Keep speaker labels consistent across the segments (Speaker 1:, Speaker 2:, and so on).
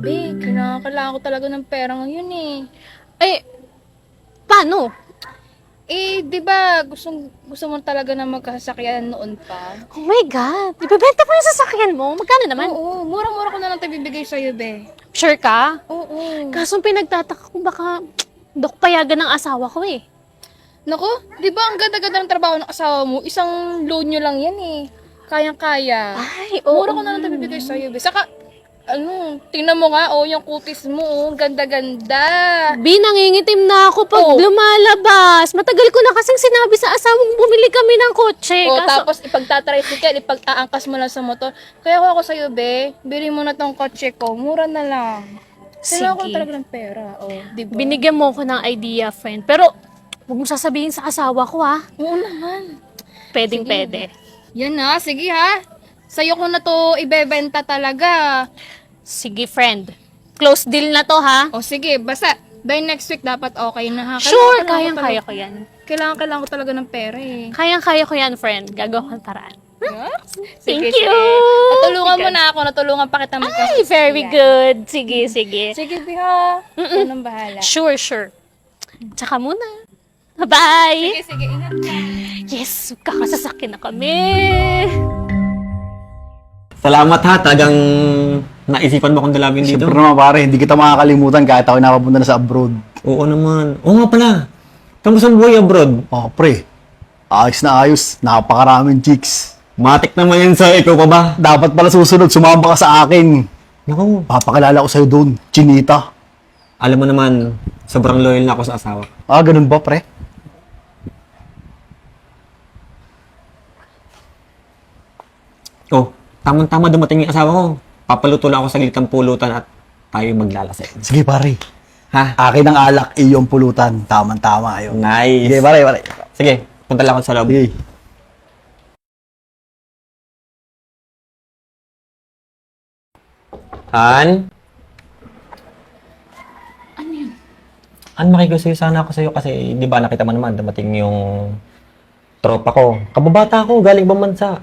Speaker 1: Be, kailangan, kailangan ko talaga ng pera ngayon eh.
Speaker 2: Eh, paano?
Speaker 1: Eh, di ba, gusto, gusto mo talaga na magkasakyan noon pa?
Speaker 2: Oh my God. Ibebenta mo yung sasakyan mo? Magkano naman?
Speaker 1: Oo, mura-mura ko na lang ito bibigay sa'yo, be.
Speaker 2: Sure ka?
Speaker 1: Oo.
Speaker 2: Kaso pinagtataka ko baka dok payagan ng asawa ko eh.
Speaker 1: Naku, di ba ang ganda-ganda ng trabaho ng asawa mo? Isang loan nyo lang yan eh. Kayang-kaya.
Speaker 2: Ay, oo.
Speaker 1: Mura ko na lang ito bibigay sa'yo, be. Saka, ano, tingnan mo nga, oh, yung kutis mo, oh, ganda-ganda.
Speaker 2: Bi, nangingitim na ako pag
Speaker 1: Oh.
Speaker 2: lumalabas. Matagal ko na kasing sinabi sa asawang bumili kami ng kotse.
Speaker 1: O,
Speaker 2: Kaso,
Speaker 1: tapos ipagtatricycle, ipag-aangkas mo lang sa motor. Kaya ko ako sa'yo, be, bili mo na tong kotse ko, mura na lang. Kailangan ko
Speaker 2: Sige.
Speaker 1: talaga ng pera, oh, di ba?
Speaker 2: binigyan mo ko ng idea, friend. Pero, huwag mo sasabihin sa asawa ko, ha?
Speaker 1: Oo naman.
Speaker 2: Pwedeng pwede.
Speaker 1: Yan na, sige ha. Sa'yo ko na to ibebenta talaga.
Speaker 2: Sige, friend. Close deal na to, ha?
Speaker 1: O sige, basta by next week dapat okay na ha. Kailangan-
Speaker 2: Sure,
Speaker 1: kailangan ko
Speaker 2: kayang-kaya ko yan.
Speaker 1: Kailangan, kailangan ko talaga ng pera eh.
Speaker 2: Kayang-kaya ko yan, friend. Gagawa ko ng paraan.
Speaker 1: Sige,
Speaker 2: Thank you.
Speaker 1: sige. Natulungan mo
Speaker 2: Sige.
Speaker 1: na ako, natulungan pa kita mag
Speaker 2: Ay, very good. Sige, sige.
Speaker 1: Sige, Biha. Ikaw nang bahala.
Speaker 2: Sure, sure. Tsaka muna. Bye!
Speaker 1: Sige, sige, ingat ka.
Speaker 2: Yes, kakasasakyan na kami.
Speaker 3: Salamat ha, talagang naisipan mo akong dalawin dito.
Speaker 4: Siyempre naman pare, hindi kita makakalimutan kahit ako napapunta na sa abroad.
Speaker 3: Oo naman. Oo nga pala. Kamusta ang buhay abroad?
Speaker 4: Oh, pre. Ayos na ayos. Napakaraming chicks.
Speaker 3: Matik naman yan sa ikaw pa ba?
Speaker 4: Dapat pala susunod, sumama ka sa akin.
Speaker 3: Naku,
Speaker 4: Papakilala ko sa'yo doon. Chinita.
Speaker 3: alam mo naman, sobrang loyal na ako sa asawa.
Speaker 4: Ah, ganun ba, pre?
Speaker 3: Oh, tamang-tama dumating yung asawa ko. Papaluto lang ako sa gilitang pulutan at tayo maglalasing.
Speaker 4: Sige, pare.
Speaker 3: Ha?
Speaker 4: Akin ang alak, iyong pulutan. Tama-tama yun.
Speaker 3: Nice.
Speaker 4: Sige, pare, pare.
Speaker 3: Sige, punta lang ako sa loob.
Speaker 4: Sige.
Speaker 3: Han?
Speaker 2: Ano yun?
Speaker 3: Han, makigusto sana ako sa'yo kasi di ba nakita mo naman dumating yung tropa ko. Kababata ko, galing bansa.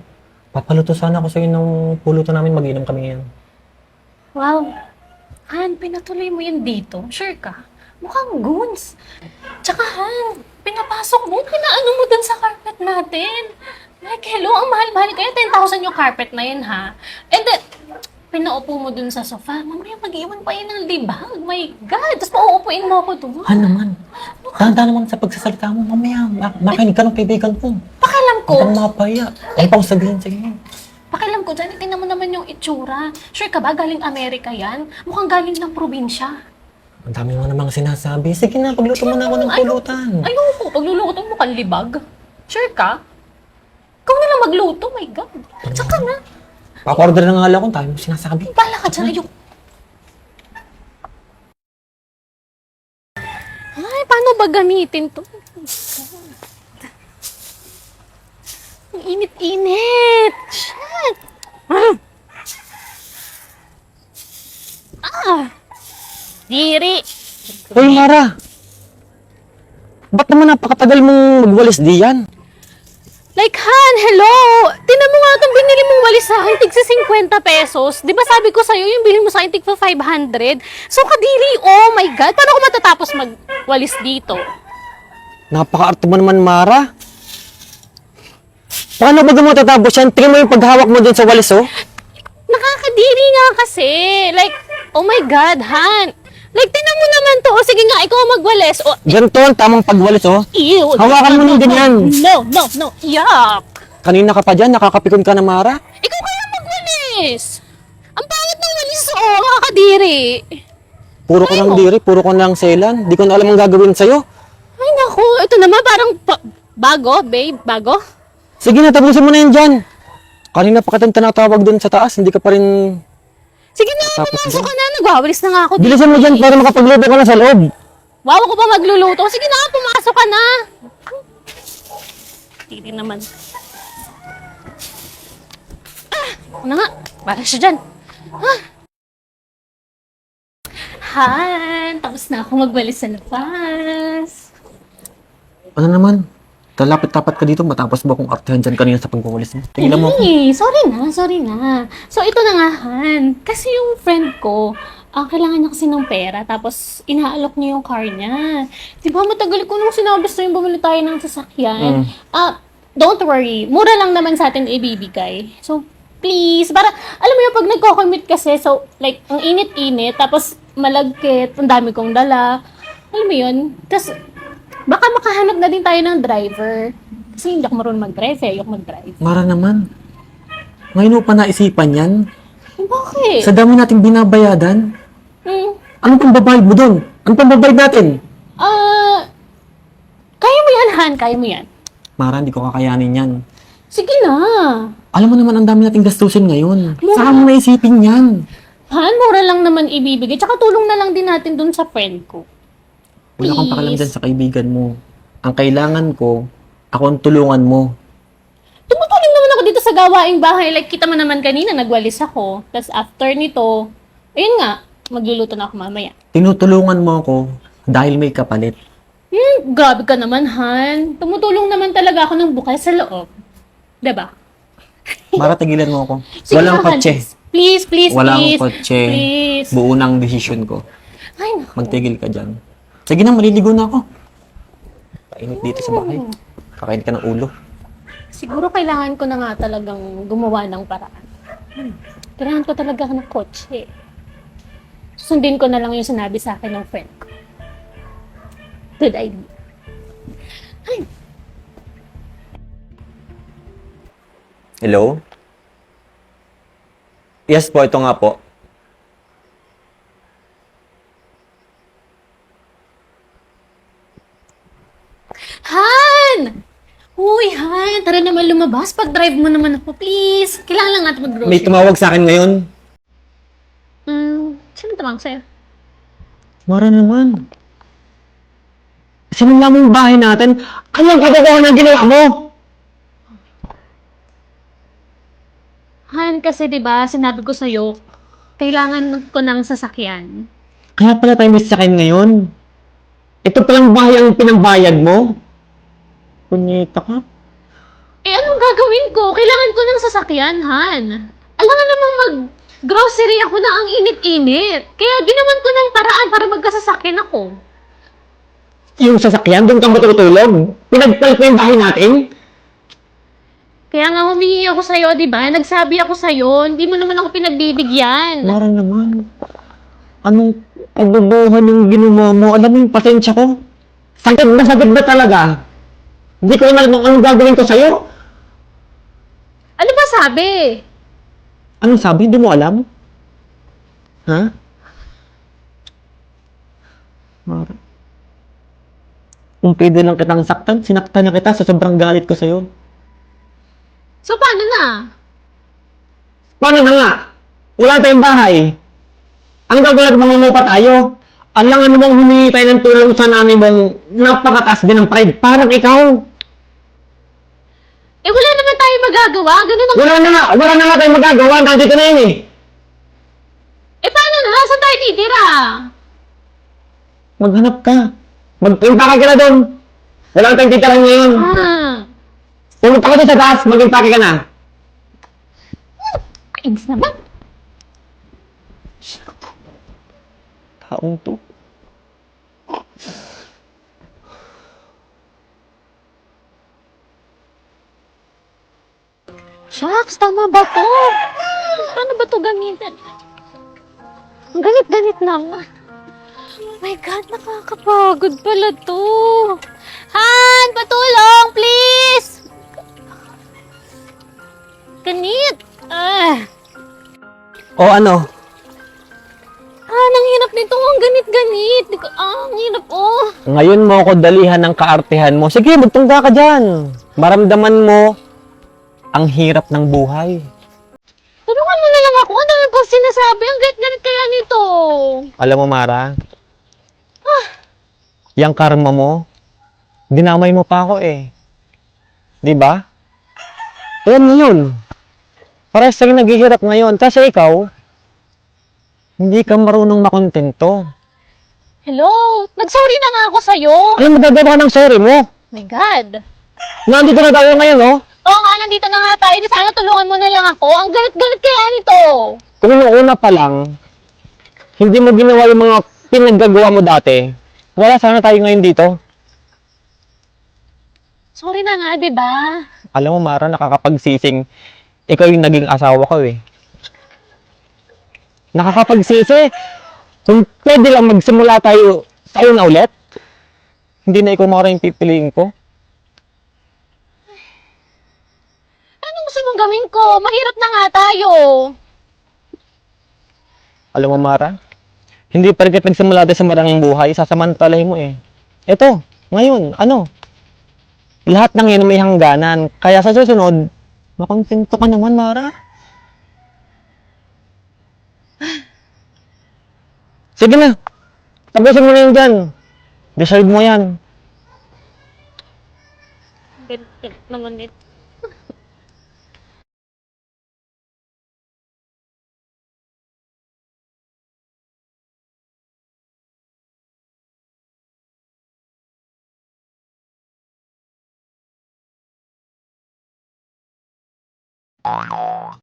Speaker 3: Papaluto sana ako sa'yo ng pulutan namin, mag-inom kami ngayon.
Speaker 2: Wow. Han, pinatuloy mo yun dito. Sure ka? Mukhang goons. Tsaka Han, pinapasok mo, pinaano mo dun sa carpet natin. Like, hello, ang mahal-mahal. Kaya 10,000 yung carpet na yun, ha? And then, pinaupo mo dun sa sofa. Mamaya mag-iwan pa yun ng libag. My God! Tapos pauupuin mo ako dun.
Speaker 3: Han naman, tanda naman sa pagsasalita mo, mamaya, mak- makinig ka ng kaibigan ko.
Speaker 2: Ko.
Speaker 3: Huwag kang mapaya. Ano pa akong sabihin, sige.
Speaker 2: Pakialam ko dyan, tingnan mo naman yung itsura. Sure ka ba, galing Amerika yan? Mukhang galing ng probinsya.
Speaker 3: Ang dami mo namang sinasabi. Sige na, pagluto mo na ako ng pulutan.
Speaker 2: Ayoko, pagluluto mo mukhang libag. Sure ka? Ikaw na lang magluto, my God. Tsaka na,
Speaker 3: Papa-order na nga lang kung tayo mo sinasabi.
Speaker 2: bala ka dyan, ayoko. Ay, paano ba gamitin to? Ang init-init. Shit. Ah. Ah. Diri.
Speaker 3: Hoy, Mara! Ba't naman napakatagal mong magwalis diyan?
Speaker 2: Like, Han, hello! Tinan mo nga itong binili mong walis sa akin, tig sa 50 pesos. Di ba sabi ko sa'yo, yung bilhin mo sa akin, tig sa 500? So, kadiri, oh my God, paano ako matatapos magwalis dito?
Speaker 3: Napaka-arte mo naman, Mara. Paano ba mo matatapos yan? Tingnan mo yung paghawak mo dun sa walis, oh.
Speaker 2: Nakakadiri nga kasi. Like, oh my God, Han. Like, tinan mo naman to. O, sige nga, ikaw magwalis. O,
Speaker 3: Ganito ang tamang pagwalis, oh.
Speaker 2: ew.
Speaker 3: Hawakan mo ng ganyan.
Speaker 2: No, no, no. Yuck.
Speaker 3: Kanina ka pa dyan, nakakapikon ka na, Mara.
Speaker 2: Ikaw kaya magwalis. Ang pangit ng walis, oh. Nakakadiri.
Speaker 3: Puro ko ng diri, puro ko ng selan. Di ko na alam ang gagawin sa'yo.
Speaker 2: Ay, naku. Ito naman parang pa- bago, babe. Bago.
Speaker 3: Sige na, tapusin mo na yan dyan. Kanina pa kitang tinatawag dun sa taas, hindi ka pa rin...
Speaker 2: Sige na,
Speaker 3: Tapos
Speaker 2: pumasok ka na. Nagwawalis na nga ako. dito.
Speaker 3: Bilisan mo dyan para makapagluto ka na sa loob.
Speaker 2: Wow, ako pa magluluto. Sige na, pumasok ka na. Titi naman. Ah, ano nga? Para siya dyan. Ah. Han, tapos na ako magwalis sa labas.
Speaker 3: Ano naman? Talapit-tapat ka dito, matapos mo akong artehan dyan kanina sa pagwawalis mo. Tigilan mo ako.
Speaker 2: Eh, sorry na, sorry na. So, ito na nga, Han. Kasi yung friend ko, ah, kailangan niya kasi ng pera, tapos inaalok niya yung car niya. Di ba, matagal ko nung sinabi sa'yo bumili tayo ng sasakyan. Ah, don't worry, mura lang naman sa atin ibibigay. So, please, para, alam mo yung pag nagko-commute kasi, so, like, ang init-init, tapos malagkit, ang dami kong dala. Alam mo yun? Tapos, baka makahanap na din tayo ng driver. Kasi hindi ako marunong mag-drive eh, ayoko mag-drive.
Speaker 3: Mara naman. Ngayon mo pa naisipan yan?
Speaker 2: Bakit?
Speaker 3: Sa dami nating binabayadan?
Speaker 2: Hmm.
Speaker 3: Ano pang babayad mo doon? Ano pang babayad natin?
Speaker 2: Ah, kaya mo yan, Han. Kaya mo yan.
Speaker 3: Mara, hindi ko kakayanin yan.
Speaker 2: Sige na.
Speaker 3: Alam mo naman ang dami nating gastusin ngayon.
Speaker 2: Mura.
Speaker 3: Saan mo naisipin yan?
Speaker 2: Han, mura lang naman ibibigay. Tsaka tulong na lang din natin dun sa friend ko.
Speaker 3: Wala kang pakialam dyan sa kaibigan mo. Ang kailangan ko, ako ang tulungan mo.
Speaker 2: Tumutulong naman ako dito sa gawaing bahay. Like, kita mo naman kanina, nagwalis ako. Tapos after nito, ayun nga, magluluto na ako mamaya.
Speaker 3: Tinutulungan mo ako dahil may kapalit.
Speaker 2: Hmm, grabe ka naman, Han. Tumutulong naman talaga ako ng bukas sa loob. 'Di ba?
Speaker 3: Mara, tigilan mo ako.
Speaker 2: Sige
Speaker 3: Walang
Speaker 2: na, Han.
Speaker 3: kotse.
Speaker 2: Please, please,
Speaker 3: Walang
Speaker 2: please.
Speaker 3: kotse.
Speaker 2: Please.
Speaker 3: Buo ng desisyon ko.
Speaker 2: Ay, naku.
Speaker 3: Magtigil ka dyan. Sige na, maliligo na ako. Painit dito sa bahay. Kakain ka ng ulo.
Speaker 2: Siguro kailangan ko na nga talagang gumawa ng paraan. Hmm. Kailangan ko talaga ng kotse. Susundin ko na lang yung sinabi sa akin ng friend ko. Good idea.
Speaker 3: Hello? Yes po, ito nga po.
Speaker 2: Han! Uy, Han! Tara naman lumabas. Pag-drive mo naman ako, please. Kailangan lang natin mag-grocery.
Speaker 3: May tumawag sa akin ngayon.
Speaker 2: Hmm, sino tamang sa'yo?
Speaker 3: Mara naman. Sinula mo yung bahay natin. Anong katotohanan ng ginawa mo?
Speaker 2: Han, kasi 'di ba sinabi ko sa'yo, kailangan ko ng sasakyan.
Speaker 3: Kaya pala tayo may sasakyan ngayon. Ito palang bahay ang pinambayad mo. Punyeta ka.
Speaker 2: Eh, anong gagawin ko? Kailangan ko ng sasakyan, Han. Alam nga namang mag-grocery ako na ang init-init. Kaya ginawan ko ng paraan para magkasasakyan ako.
Speaker 3: Yung sasakyan, doon ka matutulog. Pinagpalit mo yung bahay natin.
Speaker 2: Kaya nga humingi ako sa'yo, di ba? Nagsabi ako sa'yo, hindi mo naman ako pinagbibigyan.
Speaker 3: Mara naman. Anong pagbubuhan yung ginawa mo? Alam mo yung pasensya ko? Sagad na sagad na talaga. Hindi ko alam kung anong gagawin ko sa'yo.
Speaker 2: Ano ba sabi?
Speaker 3: Anong sabi? Hindi mo alam? Ha? Mara. Kung pwede lang kitang saktan, sinaktan na kita sa sobrang galit ko sa'yo.
Speaker 2: So, paano na?
Speaker 3: Paano na nga? Wala tayong bahay. Ang gagawin natin mga pa tayo. Alang ano mong humingi tayo ng tulong sa nanay mong napakataas din ng pride. Parang ikaw.
Speaker 2: Eh, wala naman tayo magagawa. Ganun ang...
Speaker 3: Wala na nga, wala na nga tayong magagawa. Nandito na yun eh.
Speaker 2: Eh, paano na? Saan tayo titira?
Speaker 3: Maghanap ka. Mag-impake ka na doon. Wala tayong titirahan ngayon.
Speaker 2: Ah,
Speaker 3: Pumunta ka doon sa taas, mag-impake ka na.
Speaker 2: kainis naman.
Speaker 3: Taong to.
Speaker 2: Shucks, tama ba to? Paano ba to gamitin? Ang ganit-ganit naman. Oh my God, nakakapagod pala to. Han, patulong, please! Ganit! Ah,
Speaker 3: O ano?
Speaker 2: ah, ang hirap nito. Ang ganit-ganit. Di ko- Ah, ang hirap, oh.
Speaker 3: Ngayon mo ako dalihan ng kaartehan mo. Sige, magtungga ka dyan. Maramdaman mo ang hirap ng buhay.
Speaker 2: Tulungan mo na lang ako. Ano na pag sinasabi? Ang ganit-ganit kaya nito.
Speaker 3: Alam mo, Mara, yung karma mo, dinamay mo pa ako eh. Di ba? Ayan ngayon. Parehas rin naghihirap ngayon. Kasi ikaw, hindi ka marunong makontento.
Speaker 2: Hello? Nag-sorry na nga ako sa'yo.
Speaker 3: Ano magagawa ng sorry mo?
Speaker 2: my God.
Speaker 3: Nandito na tayo ngayon, oh.
Speaker 2: Oo nga, nandito na nga tayo. Di sana tulungan mo na lang ako. Ang galit-galit kaya nito.
Speaker 3: Kung noong una pa lang, hindi mo ginawa yung mga pinaggagawa mo dati, wala sana tayo ngayon dito.
Speaker 2: Sorry na nga, di ba?
Speaker 3: Alam mo, Mara, nakakapagsising ikaw yung naging asawa ko eh. Nakakapagsisi. Kung pwede lang magsimula tayo, tayo na ulit. Hindi na ikaw Mara yung pipiliin ko.
Speaker 2: Ano gusto mong gawin ko? Mahirap na nga tayo.
Speaker 3: Alam mo, Mara, hindi pa rin nagsimula tayo sa maraming buhay, sasamantalahin mo eh. Ito, ngayon, ano? Lahat ng yan may hangganan. Kaya sa susunod, makontento ka naman, Mara. Sige na. Tapusin mo na yun dyan. Deserve mo yan.
Speaker 2: Ganit naman ito. あの